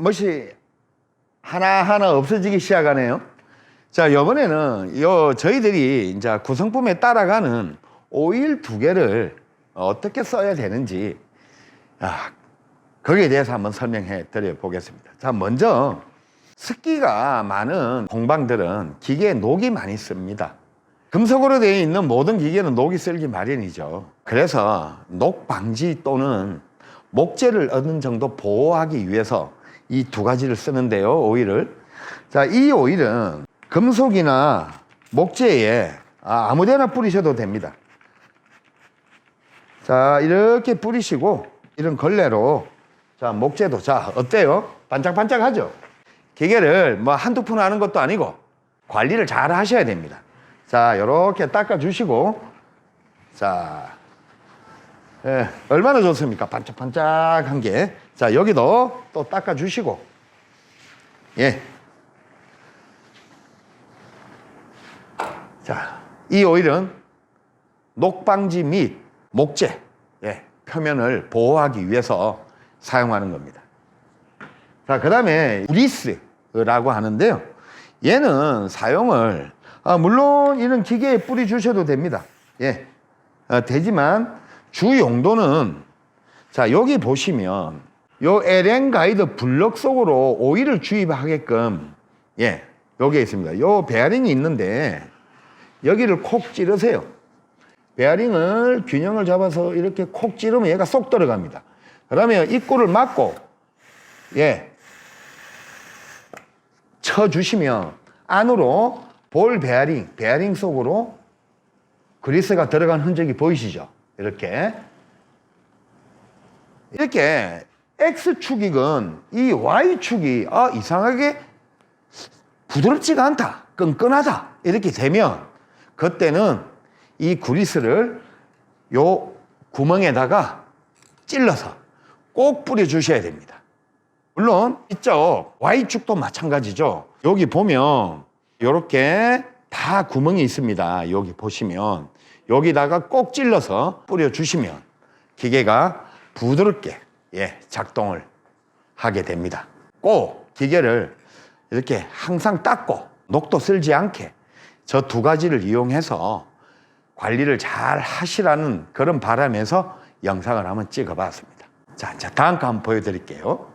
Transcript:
멋이 하나하나 없어지기 시작하네요. 자, 이번에는 요 저희들이 이제 구성품에 따라가는 오일 두 개를 어떻게 써야 되는지 아, 거기에 대해서 한번 설명해 드려 보겠습니다. 자, 먼저 습기가 많은 공방들은 기계에 녹이 많이 씁니다. 금속으로 되어 있는 모든 기계는 녹이 쓸기 마련이죠. 그래서 녹 방지 또는 목재를 어느 정도 보호하기 위해서 이 두 가지를 쓰는데요, 오일을. 자, 이 오일은 금속이나 목재에 아, 아무 데나 뿌리셔도 됩니다. 자, 이렇게 뿌리시고 이런 걸레로 자, 목재도 자, 어때요? 반짝반짝하죠? 기계를 뭐 한두 푼 하는 것도 아니고 관리를 잘 하셔야 됩니다. 자, 이렇게 닦아 주시고 자, 예, 얼마나 좋습니까? 반짝반짝한 게. 자, 여기도 또 닦아 주시고 예. 자, 이 오일은 녹방지 및 목재, 예, 표면을 보호하기 위해서 사용하는 겁니다. 자, 그 다음에 브리스라고 하는데요. 얘는 사용을, 아, 물론 이런 기계에 뿌리 주셔도 됩니다. 예, 어, 되지만 주 용도는 자, 여기 보시면 요 LN 가이드 블럭 속으로 오일을 주입하게끔 예, 여기에 있습니다. 요 베어링이 있는데 여기를 콕 찌르세요. 베어링을 균형을 잡아서 이렇게 콕 찌르면 얘가 쏙 들어갑니다. 그러면 입구를 막고 예 쳐 주시면 안으로 볼 베어링, 베어링 속으로 그리스가 들어간 흔적이 보이시죠? 이렇게 이렇게 X축이건 이 Y축이 아 이상하게 부드럽지가 않다, 끈끈하다 이렇게 되면 그때는 이 그리스를 요 구멍에다가 찔러서 꼭 뿌려 주셔야 됩니다. 물론 이쪽 Y축도 마찬가지죠. 여기 보면 이렇게 다 구멍이 있습니다. 여기 보시면 여기다가 꼭 찔러서 뿌려 주시면 기계가 부드럽게 예, 작동을 하게 됩니다. 꼭 기계를 이렇게 항상 닦고 녹도 쓸지 않게 저 두 가지를 이용해서 관리를 잘 하시라는 그런 바람에서 영상을 한번 찍어 봤습니다. 자, 자, 다음 거 한번 보여드릴게요.